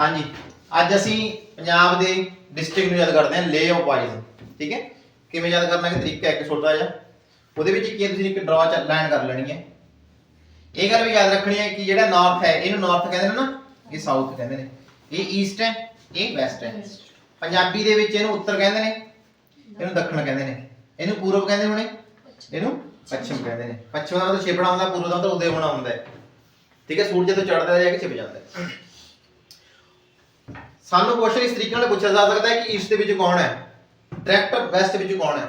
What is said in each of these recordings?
ਹਾਂਜੀ। ਅੱਜ ਅਸੀਂ ਪੰਜਾਬ ਦੇ ਡਿਸਟ੍ਰਿਕਟ ਨੂੰ ਯਾਦ ਕਰਦੇ ਹਾਂ ਲੇ ਆਫ ਵਾਈਜ਼ ਠੀਕ ਹੈ? ਕਿਵੇਂ ਯਾਦ ਕਰਨਾ ਕਿ ਤਰੀਕਾ ਇੱਕ ਛੋਟਾ ਜਿਹਾ। ਉਹਦੇ ਵਿੱਚ ਕੀ ਹੈ? ਤੁਸੀਂ ਇੱਕ ਡਰਾ ਚ ਲਾਈਨ ਕਰ ਲੈਣੀ ਹੈ। ਇਹ ਗੱਲ ਵੀ ਯਾਦ ਰੱਖਣੀ ਹੈ ਕਿ ਜਿਹੜਾ ਨਾਰਥ ਹੈ ਇਹਨੂੰ ਨਾਰਥ ਕਹਿੰਦੇ ਨੇ ਨਾ ਇਹ ਸਾਊਥ ਕਹਿੰਦੇ ਨੇ। ਇਹ ਈਸਟ ਹੈ ਇਹ ਵੈਸਟ ਹੈ। ਪੰਜਾਬੀ ਦੇ ਵਿੱਚ ਇਹਨੂੰ ਉੱਤਰ ਕਹਿੰਦੇ ਨੇ ਇਹਨੂੰ ਦੱਖਣ ਕਹਿੰਦੇ ਨੇ। ਇਹਨੂੰ ਪੂਰਬ ਕਹਿੰਦੇ ਹੋਣੇ ਇਹਨੂੰ ਪੱਛਮ ਕਹਿੰਦੇ ਨੇ। ਪੱਛਮ ਦਾ ਮਤਲਬ ਛਿਪਣਾ ਹੁੰਦਾ ਪੂਰਬ ਦਾ ਮਤਲਬ ਉਦੇ ਹੋਣਾ ਹੁੰਦਾ ਠੀਕ ਹੈ? ਸੂਰਜ ਜਦੋਂ ਚੜ੍ਹਦਾ ਹੈ ਜਾ ਕੇ ਛਿਪ ਜਾਂਦਾ ਹੈ। ਸਾਨੂੰ ਕੁਐਸਚਨ ਇਸ ਤਰੀਕੇ ਨਾਲ ਪੁੱਛਿਆ ਜਾ ਸਕਦਾ ਹੈ ਕਿ ਈਸਟ ਦੇ ਵਿੱਚ ਕੌਣ ਹੈ ਡਾਇਰੈਕਟ ਵੈਸਟ ਵਿੱਚ ਕੌਣ ਹੈ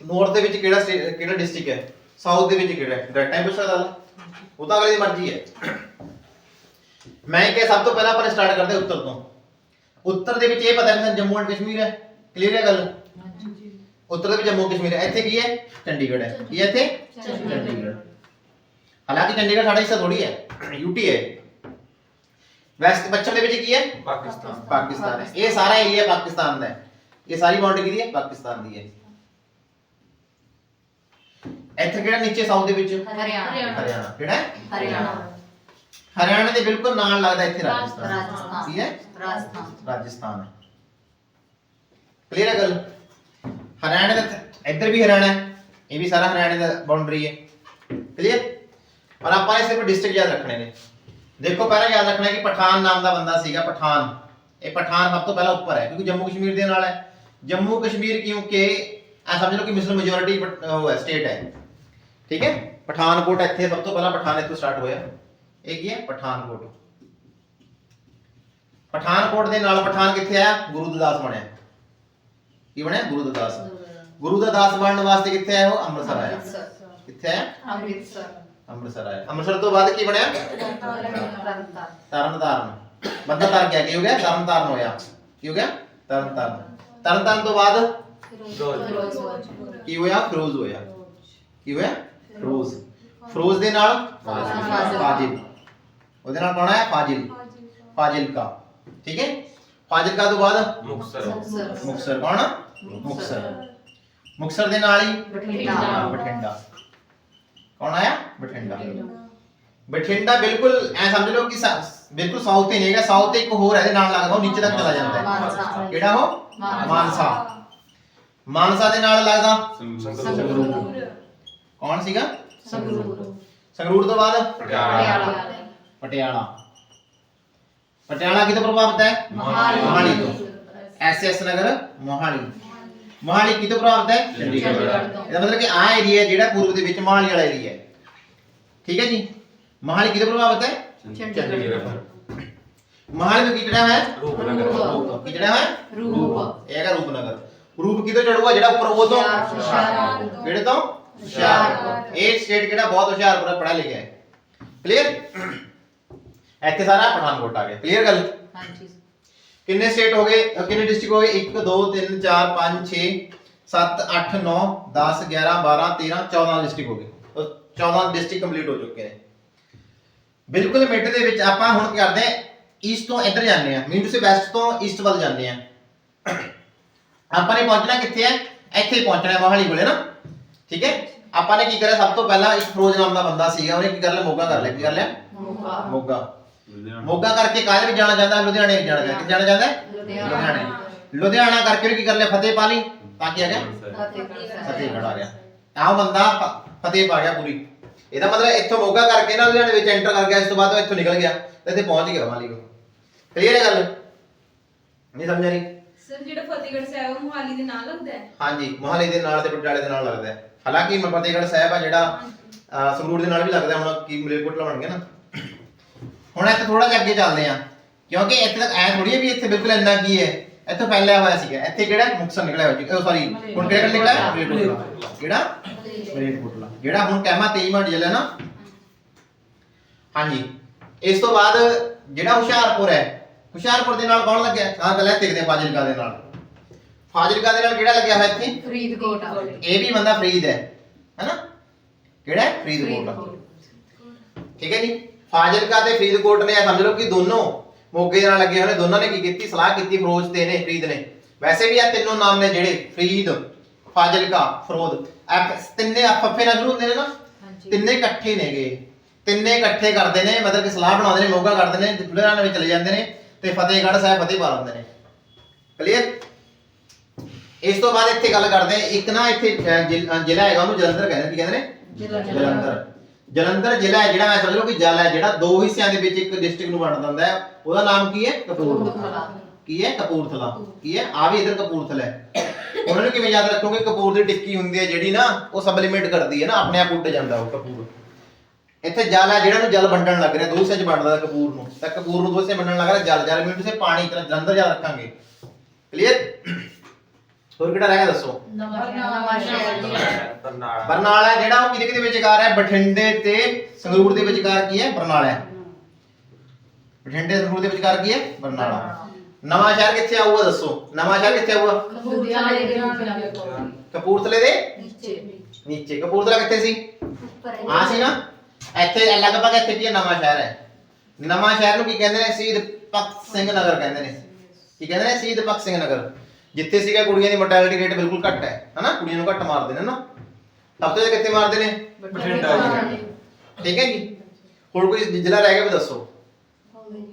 ਨਾਰਥ ਦੇ ਵਿੱਚ ਕਿਹੜਾ ਕਿਹੜਾ ਡਿਸਟ੍ਰਿਕਟ ਹੈ ਸਾਊਥ ਦੇ ਵਿੱਚ ਕਿਹੜਾ ਹੈ ਡਾਇਰੈਕਟ ਟਾਈਮ ਪੁੱਛ ਸਕਦਾ? ਉਹ ਤਾਂ ਅਗਲੇ ਦੀ ਮਰਜ਼ੀ ਹੈ। ਮੈਂ ਕਿਹਾ ਸਭ ਤੋਂ ਪਹਿਲਾਂ ਆਪਾਂ ਸਟਾਰਟ ਕਰਦੇ ਉੱਤਰ ਤੋਂ। ਉੱਤਰ ਦੇ ਵਿੱਚ ਇਹ ਪਤਾ ਹੈ ਕਿ ਜੰਮੂ ਐਂਡ ਕਸ਼ਮੀਰ ਹੈ। ਕਲੀਅਰ ਹੈ ਗੱਲ? ਉੱਤਰ ਦੇ ਵਿੱਚ ਜੰਮੂ ਕਸ਼ਮੀਰ ਹੈ। ਇੱਥੇ ਕੀ ਹੈ? ਚੰਡੀਗੜ੍ਹ ਹੈ। ਕੀ ਹੈ ਇੱਥੇ? ਚੰਡੀਗੜ੍ਹ। ਹਾਲਾਂਕਿ ਚੰਡੀਗੜ੍ਹ ਸਾਡਾ ਹਿੱਸਾ ਥੋੜੀ ਹੈ। ਯੂਟੀ ਹੈ। ਵੈਸਟ ਪੱਛਮ ਦੇ ਵਿੱਚ ਕੀ ਹੈ? ਪਾਕਿਸਤਾਨ। ਪਾਕਿਸਤਾਨ। ਹੈ ਇਹ ਸਾਰਾ ਏਰੀਆ ਪਾਕਿਸਤਾਨ ਦਾ ਹੈ। ਇਹ ਸਾਰੀ ਬਾਉਂਡਰੀ ਕਿਹਦੀ ਹੈ? ਪਾਕਿਸਤਾਨ ਦੀ ਹੈ। ਇੱਥੇ ਕਿਹੜਾ ਨੀਚੇ ਸਾਊਥ ਦੇ ਵਿੱਚ? ਹਰਿਆਣਾ। ਹਰਿਆਣਾ। ਕਿਹੜਾ ਹੈ? ਹਰਿਆਣਾ। ਹਰਿਆਣਾ ਦੇ ਬਿਲਕੁਲ ਨਾਲ ਲੱਗਦਾ ਇੱਥੇ ਰਾਜਸਥਾਨ। ਰਾਜਸਥਾਨ। ਕੀ ਹੈ? ਰਾਜਸਥਾਨ। ਰਾਜਸਥਾਨ। ਕਲੀਅਰ ਹੈ ਗੱਲ? ਹਰਿਆਣਾ ਦਾ ਇੱਧਰ ਵੀ ਹਰਿਆਣਾ ਹੈ। ਇਹ ਵੀ ਸਾਰਾ ਹਰਿਆਣੇ ਦਾ ਬਾਉਂਡਰੀ ਹੈ। ਕਲੀਅਰ ਔਰ ਆਪਾਂ ਨੇ ਸਿਰਫ ਡਿਸਟ੍ਰਿਕਟ ਯਾਦ ਰੱਖਣੇ ਨੇ। ਦੇਖੋ ਪਹਿਲਾਂ ਯਾਦ ਰੱਖਣਾ ਕਿ ਪਠਾਨ ਨਾਮ ਦਾ ਬੰਦਾ ਸੀਗਾ ਪਠਾਨ। ਇਹ ਪਠਾਨ ਸਭ ਤੋਂ ਪਹਿਲਾਂ ਉੱਪਰ ਹੈ ਕਿਉਂਕਿ ਜੰਮੂ ਕਸ਼ਮੀਰ ਦੇ ਨਾਲ ਹੈ। ਜੰਮੂ ਕਸ਼ਮੀਰ ਕਿਉਂਕਿ ਆ ਸਮਝ ਲਓ ਕਿ ਮੁਸਲਿਮ ਮੈਜੋਰਿਟੀ ਉਹ ਹੈ ਸਟੇਟ ਹੈ। ਠੀਕ ਹੈ? ਪਠਾਨਕੋਟ ਇੱਥੇ ਸਭ ਤੋਂ ਪਹਿਲਾਂ ਪਠਾਨ ਇੱਥੋਂ ਸਟਾਰਟ ਹੋਇਆ। ਇਹ ਕੀ ਹੈ? ਪਠਾਨਕੋਟ। ਪਠਾਨਕੋਟ ਦੇ ਨਾਲ ਪਠਾਨ ਕਿੱਥੇ ਆਇਆ? ਗੁਰੂ ਦਾਸ ਬਣਿਆ। ਕੀ ਬਣਿਆ? ਗੁਰੂ ਦਾਸ ਗੁਰੂ ਦਾਸ ਬਣਨ ਵਾਸਤੇ ਕਿੱਥੇ ਆਇਆ ਉਹ? ਅੰਮ੍ਰਿਤਸਰ ਆਇਆ। ਕਿੱਥੇ ਆਇਆ? ਅੰਮ੍ਰਿਤਸਰ। ਅੰਮ੍ਰਿਤਸਰ ਆਇਆ। ਅੰਮ੍ਰਿਤਸਰ ਤੋਂ ਬਾਅਦ ਕੀ ਬਣਿਆ? ਤਰਨਤਾਰਨ। ਤਰਨ ਤਾਰਨ ਬੰਦਾ ਤਰ ਗਿਆ ਕੀ ਹੋ ਗਿਆ? ਤਰਨ ਤਾਰਨ ਹੋਇਆ। ਕੀ ਹੋ ਗਿਆ? ਤਰਨ ਤਾਰਨ ਤਰਨ ਤਾਰਨ ਤੋਂ ਬਾਅਦ? ਕੀ ਹੋਇਆ? ਫਿਰੋਜ਼ ਹੋਇਆ। ਕੀ ਹੋਇਆ? ਫਿਰੋਜ਼। ਫਿਰੋਜ਼ ਦੇ ਨਾਲ? ਫਾਜ਼ਿਲ। ਉਹਦੇ ਨਾਲ ਕੌਣ ਆਇਆ? ਫਾਜ਼ਿਲ। ਫਾਜ਼ਿਲਕਾ ਠੀਕ ਹੈ? ਫਾਜ਼ਿਲਕਾ ਤੋਂ ਬਾਅਦ? ਮੁਕਤਸਰ। ਮੁਕਸਰ ਕੌਣ ਮੁਕਸਰ ਮੁਕਸਰ ਦੇ ਨਾਲ ਹੀ? ਬਠਿੰਡਾ। ਬਠਿੰਡਾ। ਕੌਣ ਆਇਆ? ਬਠਿੰਡਾ। ਬਠਿੰਡਾ ਬਿਲਕੁਲ ਐ ਸਮਝ ਲਓ ਕਿ ਸਾ- ਬਿਲਕੁਲ ਸਾਊਥ ਹੀ ਨਹੀਂ ਹੈਗਾ ਸਾਊਥ ਇੱਕ ਹੋਰ ਹੈ ਇਹਦੇ ਨਾਲ ਲੱਗਦਾ ਉਹ ਨੀਚੇ ਤੱਕ ਚਲਾ ਜਾਂਦਾ ਹੈ। ਮਾਨਸਾ। ਕਿਹੜਾ ਉਹ? ਮਾਨਸਾ। ਮਾਨਸਾ। ਦੇ ਨਾਲ ਲੱਗਦਾ? ਸੰਗਰੂਰ। ਕੌਣ ਸੀਗਾ? ਸੰਗਰੂਰ। ਸੰਗਰੂਰ ਤੋਂ ਬਾਅਦ? ਪਟਿਆਲਾ। ਪਟਿਆਲਾ। ਪਟਿਆਲਾ ਕਿਹਦੇ ਪ੍ਰਭਾਵਿਤ ਹੈ? ਮੋਹਾਲੀ। ਮੋਹਾਲੀ ਤੋਂ। ਐਸਐਸ ਨਗਰ ਮੋਹਾਲੀ। ਮੋਹਾਲੀ ਕਿਹਦੇ ਪ੍ਰਭਾਵਿਤ ਹੈ? ਚੰਡੀਗੜ੍ਹ। ਤੋਂ। ਇਹਦਾ ਮਤਲਬ ਕਿ ਆਹ ਏਰੀਆ ਜਿਹੜਾ ਪੂਰਬ ਦੇ ਵਿੱਚ ਮੋਹਾਲੀ ਵਾਲਾ ਏਰੀਆ ਹੈ। ਠੀਕ ਹੈ ਜੀ? ਮੋਹਾਲੀ ਕਿਹਦੇ ਪ੍ਰਭਾਵਿਤ ਹੈ? ਚੰਡੀਗੜ੍ਹ। ਮੋਹਾਲੀ ਤੋਂ ਕੀ ਜਿਹੜਾ ਹੈ? ਰੂਪ ਕੀ ਜਿਹੜਾ ਹੈ? ਰੂਪ। ਇਹ ਹੈਗਾ ਰੂਪਨਗਰ। ਰੂਪ ਕਿਹਦੇ ਚੜੂਗਾ ਜਿਹੜਾ ਉੱਪਰ ਉਹ ਤੋਂ? ਹੁਸ਼ਿਆਰਪੁਰ। ਇਹ ਸਟੇਟ ਕਿਹੜਾ? ਬਹੁਤ ਹੁਸ਼ਿਆਰਪੁਰ ਹੈ ਪੜ੍ਹਾ ਲਿਖਿਆ ਹੈ। ਕਲੀਅਰ ਇੱਥੇ ਸਾਰਾ ਪਠਾਨਕੋਟ ਆ ਗਿਆ। ਕਲੀਅਰ ਗੱਲ? ਹਾਂਜੀ। ਕਿੰਨੇ ਸਟੇਟ ਹੋ ਗਏ? ਅ, ਕਿੰਨੇ ਡਿਸਟ੍ਰਿਕਟ ਹੋ ਗਏ? 1 2 3 4 5 6 7 8 9 10 11 12 13 14 ਡਿਸਟ੍ਰਿਕਟ ਹੋ ਗਏ। 14 ਡਿਸਟ੍ਰਿਕਟ ਕੰਪਲੀਟ ਹੋ ਚੁੱਕੇ ਨੇ। ਬਿਲਕੁਲ ਮਿਡ ਦੇ ਵਿੱਚ ਆਪਾਂ ਹੁਣ ਕਰਦੇ ਹਾਂ ਈਸਟ ਤੋਂ ਇੱਧਰ ਜਾਂਦੇ ਆ ਮੀਨ ਟੂ ਸੇ ਵੈਸਟ ਤੋਂ ਈਸਟ ਵੱਲ ਜਾਂਦੇ ਆ ਆਪਾਂ ਨੇ ਪਹੁੰਚਣਾ ਕਿੱਥੇ ਹੈ? ਇੱਥੇ ਪਹੁੰਚਣਾ ਹੈ ਮੋਹਾਲੀ ਕੋਲੇ ਨਾ। ਠੀਕ ਹੈ? ਆਪਾਂ ਨੇ ਕੀ ਕਰਿਆ ਸਭ ਤੋਂ ਪਹਿਲਾਂ ਇੱਕ ਫਰੋਜ਼ ਨਾਮ ਦਾ ਬੰਦਾ ਸੀਗਾ ਉਹਨੇ ਕੀ ਕਰ ਲਿਆ? ਮੋਗਾ ਕਰ ਲਿਆ। ਕੀ ਕਰ ਲਿਆ? ਮੋਗਾ। ਮੋਗਾ। ਮੋਗਾ ਕਰਕੇ ਕਾਹਦੇ ਵਿੱਚ ਜਾਣਾ ਚਾਹੁੰਦਾ ਲੁਧਿਆਣੇ ਵਿੱਚ ਜਾਣਾ ਚਾਹੁੰਦਾ ਕਿੱਥੇ ਜਾਣਾ ਚਾਹੁੰਦਾ ਹੈ? ਲੁਧਿਆਣਾ ਲੁਧਿਆਣੇ ਕਰਕੇ ਕੀ ਕਰ ਲਿਆ? ਫਤਿਹ ਪਾ ਲਈ ਤਾਂ ਕੀ ਆ ਗਿਆ? ਫਤਿਹਗੜ੍ਹ ਆ ਗਿਆ। ਆਹ ਬੰਦਾ ਫਤਿਹ ਪਾ ਗਿਆ ਪੂਰੀ। ਇਹਦਾ ਮਤਲਬ ਇੱਥੋਂ ਮੋਗਾ ਕਰਕੇ ਨਾ ਲੁਧਿਆਣੇ ਵਿੱਚ ਐਂਟਰ ਕਰ ਗਿਆ ਇਸ ਤੋਂ ਬਾਅਦ ਉਹ ਇੱਥੋਂ ਨਿਕਲ ਗਿਆ ਤੇ ਇੱਥੇ ਪਹੁੰਚ ਗਿਆ ਮਾਲੀ ਕੋ ਕਲੀਅਰ ਹੈ ਗੱਲ? ਨਹੀਂ ਸਮਝ ਰਹੀ? ਸਰ ਜਿਹੜਾ ਫਤਿਹਗੜ੍ਹ ਸਾਹਿਬ ਉਹ ਮੁਹਾਲੀ ਦੇ ਨਾਲ ਲੱਗਦਾ ਹੈ? ਹਾਂਜੀ ਮੋਹਾਲੀ ਦੇ ਨਾਲ ਤੇ ਪਟਿਆਲੇ ਦੇ ਨਾਲ ਲੱਗਦਾ ਹੈ। ਹਾਲਾਂਕਿ ਮ- ਫਤਿਹਗੜ੍ਹ ਸਾਹਿਬ ਆ ਜਿਹੜਾ ਅਹ, ਸੰਗਰੂਰ ਦੇ ਨਾਲ ਵੀ ਲੱਗਦਾ ਹੁਣ ਕੀ ਮਲੇਰਕੋਟਲਾ ਬਣ ਗਿਆ ਨਾ। ਹੁਣ ਇੱਥੇ ਥੋੜਾ ਜਿਹਾ ਅੱਗੇ ਚੱਲਦੇ ਆ ਕਿਉਂਕਿ ਇੱਥੇ ਤੱਕ ਐ ਥੋੜੀ ਹੈ ਵੀ ਇੱਥੇ ਬਿਲਕੁਲ ਇੰਨਾ ਕੀ ਹੈ। ਇੱਥੋਂ ਫੈਲਿਆ ਹੋਇਆ ਸੀਗਾ। ਇੱਥੇ ਕਿਹੜਾ? ਮੁਕਸਰ ਨਿਕਲਿਆ ਹੋਇਆ ਜੀ ਸੌਰੀ ਹੁਣ ਕਿਹੜਾ ਨਿਕਲਿਆ? ਮਲੇਰਕੋਟਲਾ। ਕਿਹੜਾ? ਮਲੇਰਕੋਟਲਾ। ਜਿਹੜਾ ਹੁਣ ਕਹਿਮਾ 23 ਮਾ ਡੀਜ਼ਲ ਹੈ ਨਾ। ਹਾਂਜੀ। ਇਸ ਤੋਂ ਬਾਅਦ ਜਿਹੜਾ ਹੁਸ਼ਿਆਰਪੁਰ ਹੈ ਹੁਸ਼ਿਆਰਪੁਰ ਦੇ ਨਾਲ ਕੌਣ ਲੱਗਿਆ? ਹਾਂ ਪਹਿਲਾਂ ਦੇਖਦੇ ਫਾਜ਼ਿਲਕਾ ਦੇ ਨਾਲ। ਫਾਜ਼ਿਲਕਾ ਦੇ ਨਾਲ ਕਿਹੜਾ ਲੱਗਿਆ ਹੋਇਆ ਇੱਥੇ? ਫਰੀਦਕੋਟ ਇਹ ਵੀ ਬੰਦਾ ਫਰੀਦ ਹੈ ਹੈਨਾ? ਕਿਹੜਾ? ਹੈ ਫਰੀਦਕੋਟ। ਠੀਕ ਹੈ ਜੀ। ਫਾਜ਼ਿਲਕਾ ਤੇ ਫਰੀਦਕੋਟ ਨੇ ਸਮਝ ਲਓ ਕਿ ਦੋਨੋਂ ਮੋਗੇ ਨਾਲ ਲੱਗੇ ਹੋਏ ਨੇ ਦੋਨਾਂ ਨੇ ਕੀ ਕੀਤੀ? ਸਲਾਹ ਕੀਤੀ ਫਿਰੋਜ਼ ਤੇ ਨੇ ਫਰੀਦ ਨੇ। ਵੈਸੇ ਵੀ ਆ ਤਿੰਨੋਂ ਨਾਮ ਨੇ ਜਿਹੜੇ ਫਰੀਦ ਫਾਜ਼ਿਲਕਾ ਫਰੋਦ। ਇਹ ਤਿੰਨੇ ਫੱਫੇ ਨਾਲ ਸ਼ੁਰੂ ਹੁੰਦੇ ਨੇ ਨਾ? ਹਾਂਜੀ। ਤਿੰਨੇ ਇਕੱਠੇ ਨੇਗੇ ਤਿੰਨੇ ਇਕੱਠੇ ਕਰਦੇ ਨੇ ਮਤਲਬ ਕਿ ਸਲਾਹ ਬਣਾਉਂਦੇ ਨੇ ਮੋਗਾ ਕਰਦੇ ਨੇ ਲੁਧਿਆਣੇ ਵਿੱਚ ਚਲੇ ਜਾਂਦੇ ਨੇ ਤੇ ਫਤਿਹਗੜ੍ਹ ਸਾਹਿਬ ਫਤਿਹ ਪਾ ਲੈਂਦੇ ਨੇ। ਕਲੀਅਰ ਇਸ ਤੋਂ ਬਾਅਦ ਇੱਥੇ ਗੱਲ ਕਰਦੇ ਆ ਇੱਕ ਨਾ ਇੱਥੇ ਜ਼ਿਲ੍ਹਾ ਹੈਗਾ ਉਹਨੂੰ ਜਲੰਧਰ ਕਹਿੰਦੇ ਕੀ ਕਹਿੰਦੇ ਨੇ? ਜਲੰਧਰ। ਜਲੰਧਰ ਜ਼ਿਲ੍ਹਾ ਹੈ ਜਿਹੜਾ ਮੈਂ ਸਮਝ ਲਓ ਕਿ ਜਲ ਹੈ ਜਿਹੜਾ ਦੋ ਹਿੱਸਿਆਂ ਦੇ ਵਿੱਚ ਇੱਕ ਡਿਸਟ੍ਰਿਕਟ ਨੂੰ ਵੰਡ ਦਿੰਦਾ ਹੈ। ਉਹਦਾ ਨਾਮ ਕੀ ਹੈ? ਕਪੂਰਥਲਾ। ਕੀ ਹੈ? ਕਪੂਰਥਲਾ। ਕੀ ਹੈ? ਆ ਵੀ ਇਧਰ ਕਪੂਰਥਲਾ ਹੈ। ਉਹਨਾਂ ਨੂੰ ਕਿਵੇਂ ਯਾਦ ਰੱਖੋਗੇ? ਕਪੂਰ ਦੀ ਟਿੱਕੀ ਹੁੰਦੀ ਹੈ ਜਿਹੜੀ ਨਾ ਉਹ ਸਬਲਿਮੇਟ ਕਰਦੀ ਹੈ ਨਾ ਆਪਣੇ ਆਪ ਉੱਡ ਜਾਂਦਾ ਉਹ ਕਪੂਰ। ਇੱਥੇ ਜਲ ਹੈ ਜਿਹੜਾ ਨੂੰ ਜਲ ਵੰਡਣ ਲੱਗ ਰਿਹਾ ਦੋ ਹਿੱਸੇ ਚ ਵੰਡਦਾ ਕਪੂਰ ਨੂੰ। ਤਾਂ ਕਪੂਰ ਨੂੰ ਦੋ ਹਿੱਸੇ ਵੰਡਣ ਲੱਗ ਰਿਹਾ ਜਲ ਜਲ ਮੀਨ ਤੁਸੀਂ ਪਾਣੀ ਤਰ੍ਹਾਂ ਜਲੰਧਰ ਯਾਦ ਰੱਖਾਂਗੇ। ਕਲੀਅਰ ਹੋਰ ਕਿਹੜਾ ਰਹਿ ਗਿਆ ਦੱਸੋ? ਬਰਨਾਲਾ। ਬਰਨਾਲਾ ਜਿਹੜਾ ਉਹ ਕਿਹਦੇ ਕਿਹਦੇ ਵਿਚਕਾਰ ਹੈ? ਬਠਿੰਡੇ ਤੇ ਸੰਗਰੂਰ ਦੇ ਵਿਚਕਾਰ ਕੀ ਹੈ? ਬਰਨਾਲਾ ਹੈ। ਬਠਿੰਡੇ ਸੰਗਰੂਰ ਦੇ ਵਿਚਕਾਰ ਕੀ ਹੈ? ਬਰਨਾਲਾ। ਨਵਾਂ ਸ਼ਹਿਰ ਕਿੱਥੇ ਆਊਗਾ ਦੱਸੋ? ਨਵਾਂ ਸ਼ਹਿਰ ਕਿੱਥੇ ਆਊਗਾ? ਕਪੂਰਥਲੇ ਦੇ ਨੀਚੇ। ਨੀਚੇ। ਕਪੂਰਥਲਾ ਕਿੱਥੇ ਸੀ? ਆ ਸੀ ਨਾ? ਇੱਥੇ ਲਗਭਗ ਇੱਥੇ ਕੀ ਹੈ? ਨਵਾਂ ਸ਼ਹਿਰ ਹੈ। ਨਵਾਂ ਸ਼ਹਿਰ ਨੂੰ ਕੀ ਕਹਿੰਦੇ ਨੇ? ਸ਼ਹੀਦ ਭਗਤ ਸਿੰਘ ਨਗਰ ਕਹਿੰਦੇ ਨੇ। ਕੀ ਕਹਿੰਦੇ ਨੇ? ਸ਼ਹੀਦ ਭਗਤ ਸਿੰਘ ਨਗਰ। ਜਿੱਥੇ ਸੀਗਾ ਕੁੜੀਆਂ ਦੀ ਮੋਰਟੈਲਿਟੀ ਰੇਟ ਬਿਲਕੁਲ ਘੱਟ ਹੈ ਹਨਾ? ਕੁੜੀਆਂ ਨੂੰ ਘੱਟ ਮਾਰਦੇ ਨੇ ਨਾ। ਹਫ਼ਤੇ ਦੇ ਕਿੱਥੇ ਮਾਰਦੇ ਨੇ? ਬਠਿੰਡਾ ਜੀ। ਠੀਕ ਹੈ ਜੀ। ਹੋਰ ਕੋਈ ਜ਼ਿਲ੍ਹਾ ਰਹਿ ਗਿਆ ਵੀ ਦੱਸੋ।